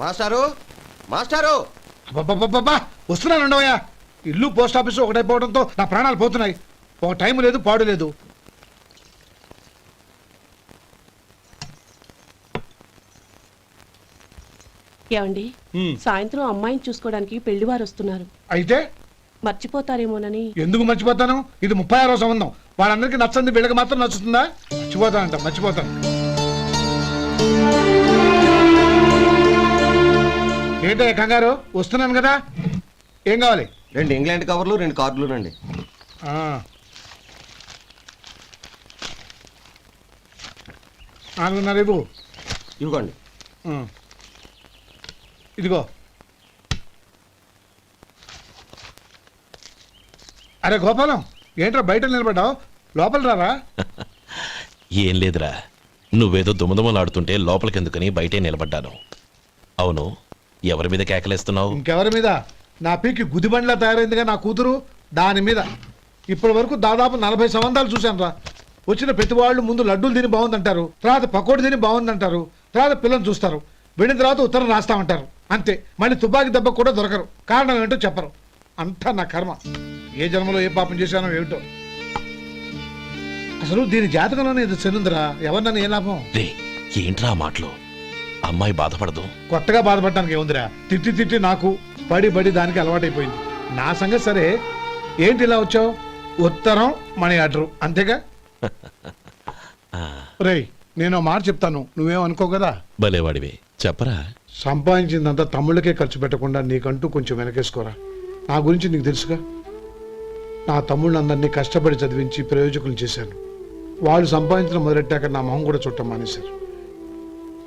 మాస్టారు మాస్టారు. అబ్బబ్బబ్బబ్బా వస్తున్నాను ఉండవయ్యా ఇల్లు పోస్ట్ ఆఫీసు ఒకటైపోవడంతో నా ప్రాణాలు పోతున్నాయి. ఒక టైం లేదు పాడు లేదు. ఏమండి? సాయంత్రం అమ్మాయిని చూసుకోవడానికి పెళ్ళివారు వస్తున్నారు. అయితే? మర్చిపోతారేమోనని. ఎందుకు మర్చిపోతాను? ఇది ముప్పై ఆరో సంబంధం. వాళ్ళందరికీ నచ్చంది వీళ్ళకి మాత్రం నచ్చుతుందా? మర్చిపోతానంట మర్చిపోతాను. ఏంటయ్య కంగారు? వస్తున్నాను కదా. ఏం కావాలి? రెండు ఇంగ్లాండ్ కవర్లు రెండు కార్డులు రండి. ఆ. నాలుగున్నర ఇవ్వు. ఇవ్వండి. ఇదిగో. అరే గోపాలం ఏంట్రా బయట నిలబడ్డావు? లోపల రారా? ఏం లేదురా. నువ్వేదో దుమదుమలాడుతుంటే లోపలికెందుకని బయటే నిలబడ్డాను. అవును ఎవరి మీద కేకలేస్తున్నావు? ఇంకెవరి మీద? నా పీకి గుదిబండ్లా తయారైందిగా నా కూతురు? దాని మీద. ఇప్పటి వరకు దాదాపు నలభై సంవత్సరాలు చూశాను రా. వచ్చిన ప్రతి వాళ్ళు ముందు లడ్డూలు తిని బాగుందంటారు తర్వాత పకోడి తిని బాగుందంటారు తర్వాత పిల్లలు చూస్తారు. వెళ్ళిన తర్వాత ఉత్తరం రాస్తామంటారు. అంతే. మళ్ళీ తుపాకీ దెబ్బ కూడా దొరకరు. కారణం ఏంటో చెప్పరు. అంతా నా కర్మ. ఏ జన్మలో ఏ పాపం చేశానో ఏమిటో. అసలు దీని జాతకంలోనే ఇది చెందుందిరా ఎవరినన్నా ఏ లాభం? రే ఏంట్రా ఆ మాటలు? అమ్మాయి బాధపడదు. కొత్తగా బాధపడటానికి ఏముందిరా? తిట్టి తిట్టి నాకు పడి పడి దానికి అలవాటైపోయింది. నా సంగతి సరే. ఏంటి ఇలా వచ్చావు? ఉత్తరం మనీ ఆర్డర్. అంతేగా? రేయ్ నేను ఓ మాట చెప్తాను. నువ్వేం అనుకో కదా? భలేవాడివే. చెప్పరా? సంపాదించిందంతా తమ్ముళ్ళకే ఖర్చు పెట్టకుండా నీకంటూ కొంచెం వెనకేసుకోరా. నా గురించి నీకు తెలుసుగా? నా తమ్ముళ్ళందరినీ కష్టపడి చదివించి ప్రయోజకులు చేశాను. వాళ్ళు సంపాదించడం మొదలెట్టాక నా మొహం కూడా చుట్టం మానేశారు.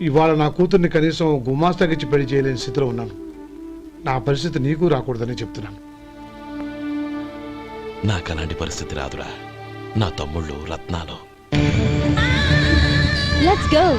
ఇవాళ నా కూతుర్ని కనీసం గుమాస్తాకిచ్చి పెళ్ళి చేయలేని స్థితిలో ఉన్నాను. నా పరిస్థితి నీకు రాకూడదని చెప్తున్నాను. నాకు అలాంటి పరిస్థితి రాదురా. నా తమ్ముళ్ళు రత్నాలు. Let's go.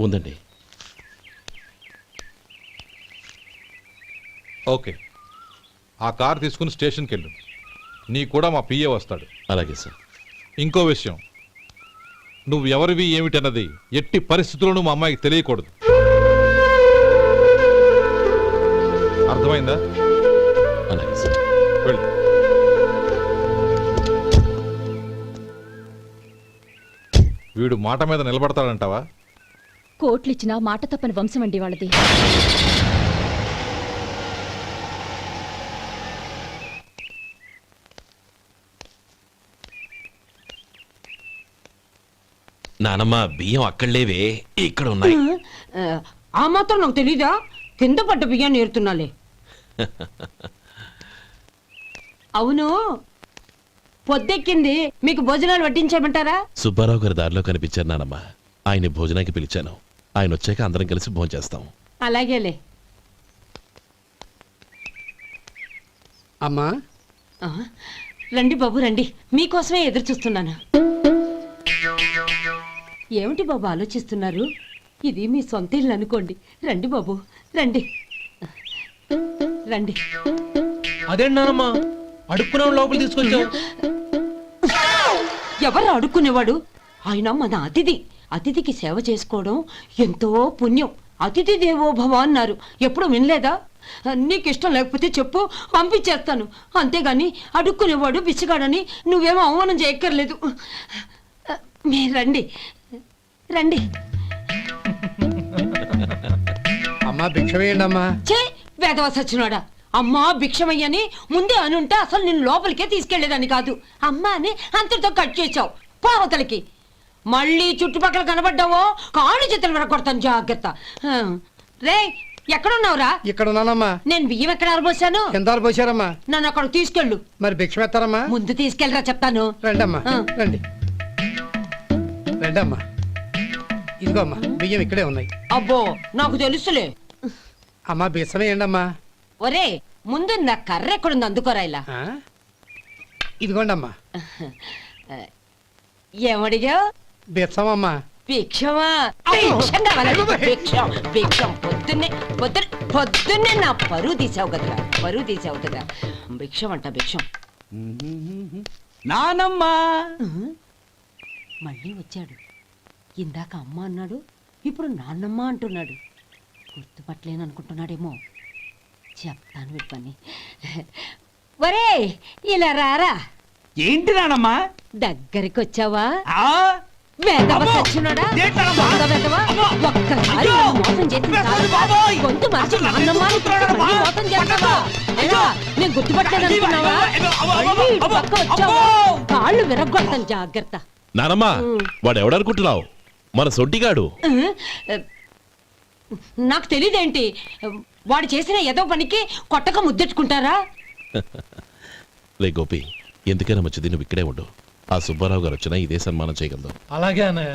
ఉందండి. ఓకే. ఆ కార్ తీసుకుని స్టేషన్కి వెళ్ళు నీ కూడా మా పిఏ వస్తాడు. అలాగే సార్. ఇంకో విషయం. నువ్వు ఎవరివి ఏమిటన్నది ఎట్టి పరిస్థితుల్లోనూ మా అమ్మాయికి తెలియకూడదు. అర్థమైందా? అలాగే సార్. వెళ్ళు. వీడు మాట మీద నిలబడతాడంటావా? కోట్లిచ్చినా మాట తప్పని వంశం అండి వాళ్ళది. నానమ్మ బియ్యం అక్కడ లేవే ఇక్కడ ఉన్నాయి. ఆ, ఆ మాత్రం నాకు తెలీదా? కింద పడ్డ బియ్యాన్ని ఏరుతున్నాలే అవును పొద్దెక్కింది మీకు భోజనాలు వడ్డించమంటారా? సుబ్బారావు గారి దారిలో కనిపించారు నానమ్మ. ఆయన భోజనానికి పిలిచాను. ఆయన వచ్చాక అందరం కలిసి భోజనం చేస్తాం. అలాగేలే. అమ్మా. ఆ, రండి బాబు రండి. మీకోసమే ఎదురు చూస్తున్నాను. ఏమిటి బాబు ఆలోచిస్తున్నారు? ఇది మీ సొంత ఇల్లు అనుకోండి. రండి బాబు రండి. రండి. అదేంటమ్మా అడుక్కునే లోపల తీసుకొచ్చావు. ఎవరు అడుక్కునేవాడు? ఆయన మన అతిథి. అతిథికి సేవ చేసుకోవడం ఎంతో పుణ్యం. అతిథి దేవో భవ అన్నారు. ఎప్పుడు వినలేదా? నీకు ఇష్టం లేకపోతే చెప్పు పంపించేస్తాను. అంతేగాని అడుక్కునేవాడు బిచ్చగాడని నువ్వేమో అవమానం చేయక్కర్లేదు. మీరు రండి. రండి. అమ్మా భిక్ష వేయండి అమ్మా చే వేదవ సచ్చినాడా. అమ్మా భిక్షమయ్యని ముందే అనుంటే అసలు నిన్ను లోపలికే తీసుకెళ్ళేదని కాదు. అమ్మా అని అంతటితో కట్ చేసావు పావతలకి మళ్ళీ చుట్టుపక్కల కనబడ్డావో కాళ్ళు చేతులు విరగొడతాను జాగ్రత్త. రే ఎక్కడున్నావురా? ఇక్కడ ఉన్నానమ్మా నేను బియ్యం ఎక్కడ ఆరబోసాను? కిందాలు పోసారమ్మా నన్ను అక్కడ తీసుకెళ్ళు. మరి భిక్ష పెడతారమ్మా? ముందు తీసుకెళ్ళరా చెప్తాను. రండమ్మా. రండి. రండమ్మా. ఇదిగో అమ్మా బియ్యం ఇక్కడే ఉన్నాయి. అబ్బో నాకు తెలుసులే. అమ్మా బిసం అమ్మా ఒరే ముందు నా కర్ర ఎక్కడుంది అందుకోరా ఇలా. ఆ? ఇదిగోండి అమ్మా ఏమడిగా బిసం అమ్మా భిక్షమా భిక్షం భిక్షం భిక్షం. పొద్దున్నే పొద్దున్న పొద్దున్నే నా పరువు తీసావు కదరా. పరువు తీసావు కదా భిక్షం అంట భిక్షం. నానమ్మా. మళ్ళీ వచ్చాడు. ఇందాక అమ్మ అన్నాడు ఇప్పుడు నాన్నమ్మ అంటున్నాడు. గుర్తుపట్టలేను అనుకుంటున్నాడేమో. చెప్తాను వీడి పని. ఒరే ఇలా రారా? ఏంటి నానమ్మా? దగ్గరికి వచ్చావా? వేదవ సచ్చినోడా? దొంగ వేదవ? ఒక్కసారి నన్ను మోసం చేసిన చాలు. గొంతు మార్చి నాన్నమ్మ అని పిలిచి మళ్ళీ మోసం చేస్తావా? ఎలా? నేను గుర్తుపట్టలేదు అనుకున్నావా? మళ్ళీ ఇటు పక్క వచ్చావా? కాళ్ళు విరగొడతాను జాగ్రత్త. నానమ్మ వాడు ఎవడనుకుంటున్నావు మన సొంటిగాడు. నాకు తెలియదేంటి వాడు చేసిన ఏదో పనికి కొట్టక ముద్దెట్టుకుంటారా? లే గోపి ఎందుకైనా మంచిది నువ్వు ఇక్కడే ఉండు. ఆ సుబ్బారావు గారు వచ్చినా ఇదే సన్మానం చేయగలదు అలాగే అన్నయ్య.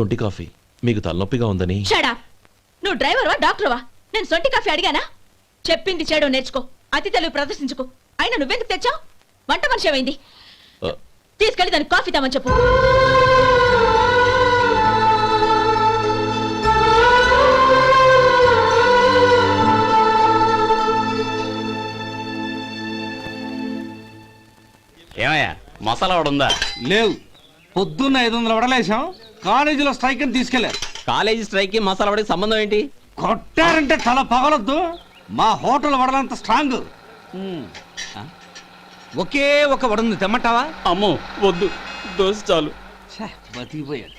సొంటి కాఫీ. మీకు తలనొప్పిగా ఉందని. షడా నువ్వు డ్రైవర్వా డాక్టర్వా? నేను సొంటి కాఫీ అడిగానా? చెప్పింది చేయడం నేర్చుకో. అతి తెలుగు ప్రదర్శించుకో. అయినా నువ్వెందుకు తెచ్చావు? వంట మనిషి ఏమైంది? తీసుకెళ్ళి దానికి కాఫీ తామని చెప్పు. ఏమయ్యా మసాలా వాడు ఉందా? లేవు. పొద్దున్న ఐదు వందల వడలేసాం కాలేజీలో స్ట్రైక్ అని తీసుకెళ్ళారు కాలేజీ స్ట్రైక్కి మసాలా వాడికి సంబంధం ఏంటి? కొట్టారంటే తల పగలొద్దు. మా హోటల్ వడలంత స్ట్రాంగ్. ఒకే ఒక వడుంది తెమ్మంటావా? అమ్మో వద్దు. దోశ చాలు. ఛే, బతికిపోయాడు.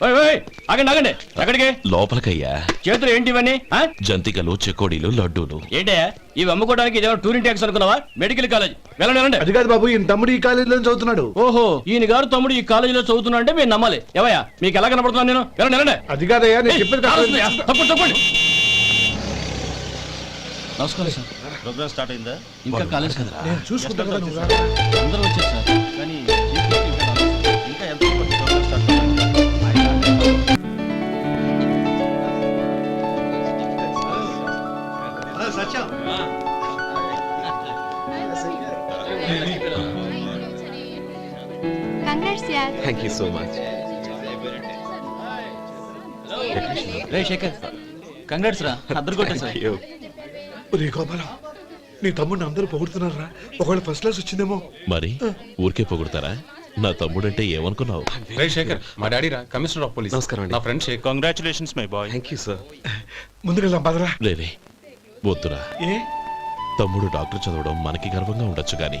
పద. ఆగండి ఆగండి. ఎక్కడికి? లోపలికయ్యా. చేతులు ఏంటి ఇవన్నీ ఆ? జంతికలు చెకోడీలు లడ్డూలు. ఏంటయ్యా ఇవి అమ్ముకోవడానికి ఇదేమో టూరింగ్ ట్యాక్స్ అనుకున్నావా మెడికల్ కాలేజ్. వెళ్ళండి వెళ్ళండి. అది కాదు బాబు ఈయన తమ్ముడు ఈ కాలేజీలో చదువుతున్నాడు. ఓహో ఈయన గారు తమ్ముడు ఈ కాలేజీలో చదువుతున్నా అంటే మీరు నమ్మాలి. ఏవయ్యా మీకు ఎలా కనపడుతున్నాను నేను? వెళ్ళండి వెళ్ళండి. అది కాదయ్యా నేను ఏయ్, చెప్పేది కాదు. తప్పండి తప్పండి నమస్కారం సార్. ప్రోగ్రామ్ స్టార్ట్ అయిందా? ఇంకా కాలేజ్ కదా నేను చూసుకుంటా కదా నువ్వు రా. అందరూ వచ్చారు సార్. కానీ థ్యాంక్ యూ సో మచ్ రే శేఖర్ కంగ్రాట్స్ రా అద్దరు కొట్టేసా ఒరే గోపాలం నీ తమ్ముడిని అందరూ పొగుడుతున్నారా ఒకవేళ ఫస్ట్ క్లాస్ వచ్చిందేమో. మరి ఊరికే పొగుడతారా? నా తమ్ముడంటే ఏమనుకున్నావు? రే శేఖర్ మా డాడీ రా కమిషనర్ ఆఫ్ పోలీస్. నమస్కారం అండి. నా friend Shekhar. Congratulations my boy thank you sir ముందుకెళ్దాం పదరా. లేరే వద్దురా. ఏ? తమ్ముడు డాక్టర్ చదవడం మనకి గర్వంగా ఉండొచ్చు గాని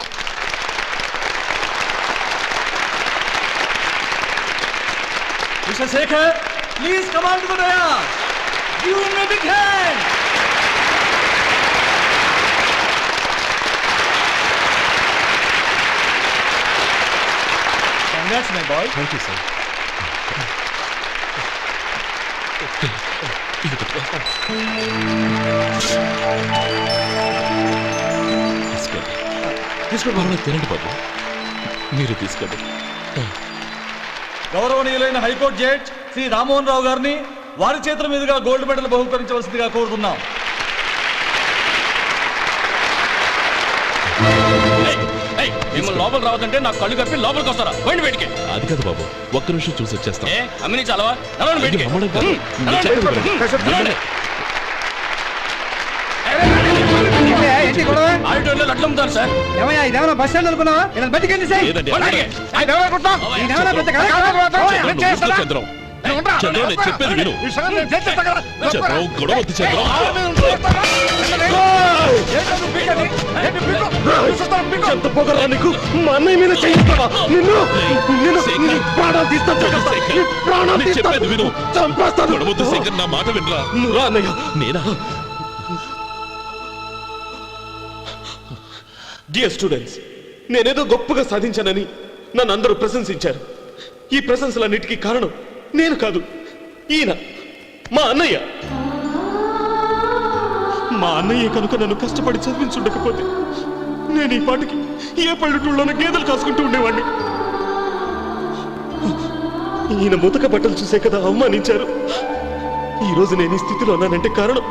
Mister Shekhar please command to give me big hand congrats my boy thank you sir తీసుకోండి తీసుకోండి తినండి బాబు. మీరు తీసుకోండి గౌరవనీయులైన high court judge Shri Rammohan Rao గారిని వారి చేతుల మీదుగా గోల్డ్ మెడల్ బహుకరించవలసిందిగా కోరుతున్నాం. ఏయ్, ఏయ్, మిమ్మల్ని లోపల రావద్దంటే నాకు కళ్ళు కప్పి లోపలికి వస్తారా? పోయింది బయటికి. అది కాదు బాబు ఒక్క నిమిషం చూసి వచ్చేస్తాం. ఏ అమ్మిని చాలవా? సార్. ఏమయ్యా ఇదేమన్నా బస్ స్టాండ్ అనుకున్నావా? ఇలా సార్ లేదండి. చంద్రం, ఊరుకో చంద్రం చంద్రం నేను చెప్పేది విను. చంద్రం గొడవ వద్దు చంద్రం ఎంత పొగరా నీకు? మా అన్నయ్య మీద చేయిస్తావా? నిన్ను నిన్ను శేఖర్. నీ ప్రాణాలు తీస్తా జాగ్రత్త. శేఖర్. నీ ప్రాణాలు నేను తీస్తా. చెప్పేది విను. చంపేస్తాను. గొడవ వద్దు శేఖర్ నా మాట వినరా. నువ్వు రా అన్నయ్య. నేనా? డియర్ స్టూడెంట్స్ నేనేదో గొప్పగా సాధించానని నన్ను అందరూ ప్రశంసించారు. ఈ ప్రశంసలన్నిటికీ కారణం నేను కాదు ఈయన మా అన్నయ్య. మా అన్నయ్య కనుక నన్ను కష్టపడి చదివించుండకపోతే నేను ఈ పాటికి ఏ పల్లెటూళ్ళలోనూ గేదెలు కాసుకుంటూ ఉండేవాడిని ఈయన ముతక బట్టలు చూసే కదా అవమానించారు. ఈరోజు నేను ఈ స్థితిలో ఉన్నానంటే కారణం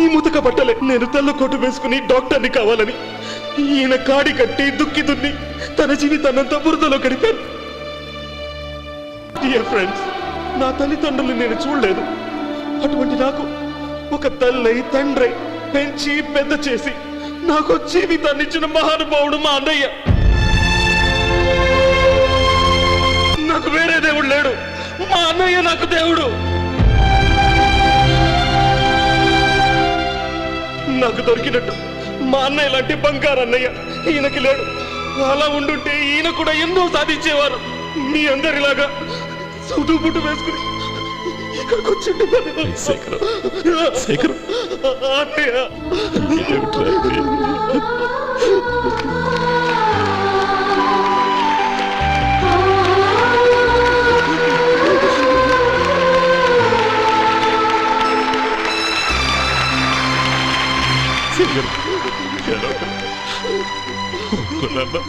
ఈ ముతక బట్టలే. నేను తెల్ల కోటు వేసుకుని డాక్టర్ని కావాలని ఈయన కాడి కట్టి దుక్కి దున్ని తన జీవితాన్నంతా బురదలో గడిపాను డియర్ ఫ్రెండ్స్ నా తల్లిదండ్రులు నేను చూడలేదు. అటువంటి నాకు ఒక తల్లై తండ్రి పెంచి పెద్ద చేసి నాకు జీవితాన్ని ఇచ్చిన మహానుభావుడు మా అన్నయ్య. నాకు వేరే దేవుడు లేడు. మా అన్నయ్య నాకు దేవుడు. నాకు దొరికినట్టు మా అన్నయ్య లాంటి బంగారు అన్నయ్య ఈయనకి లేడు. అలా ఉండుంటే ఈయన కూడా ఎన్నో సాధించేవారు. మీ అందరిలాగా సుటు పుట్టు వేసుకుని ఇక్కడికి వచ్చిండు శేఖర్ శేఖర్. అన్నయ్య. ఏమిట్రా ఇది? శేఖర్, ఏడవకు. ఊరుకో నాన్న.